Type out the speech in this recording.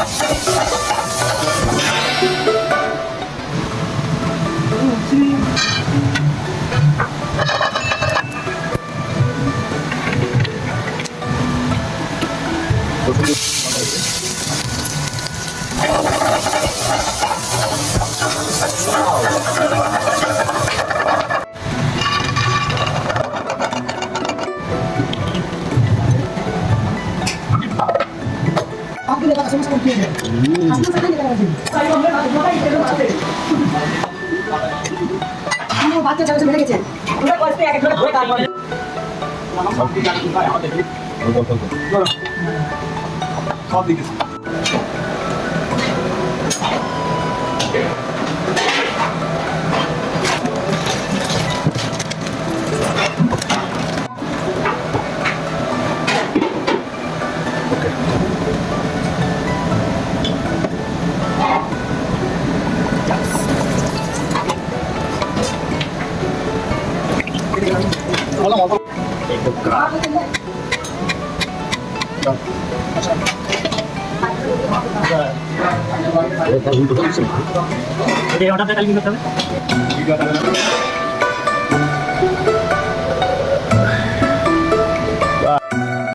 Oh, বাচ্চা ছেলে মেরে গেছে ওটা করতে এক সব দিকে এটা অর্ডারটা কালকে করতে হবে